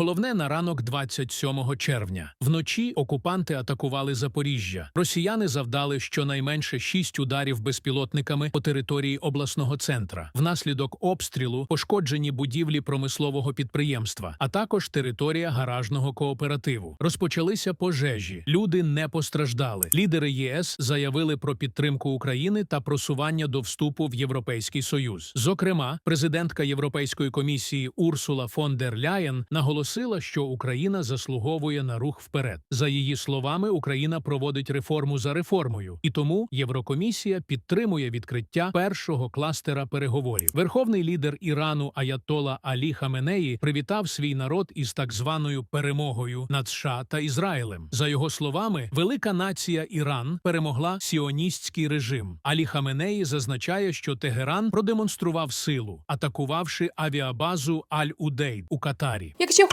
Головне на ранок 27 червня. Вночі окупанти атакували Запоріжжя. Росіяни завдали щонайменше шість ударів безпілотниками по території обласного центра. Внаслідок обстрілу пошкоджені будівлі промислового підприємства, а також територія гаражного кооперативу. Розпочалися пожежі. Люди не постраждали. Лідери ЄС заявили про підтримку України та просування до вступу в Європейський Союз. Зокрема, президентка Європейської комісії Урсула фон дер Ляєн наголосила, що Україна заслуговує на рух вперед. За її словами, Україна проводить реформу за реформою, і тому Єврокомісія підтримує відкриття першого кластера переговорів. Верховний лідер Ірану Аятола Алі Хаменеї привітав свій народ із так званою перемогою над США та Ізраїлем. За його словами, велика нація Іран перемогла сіоністський режим. Алі Хаменеї зазначає, що Тегеран продемонстрував силу, атакувавши авіабазу Аль-Удейд у Катарі. Якщо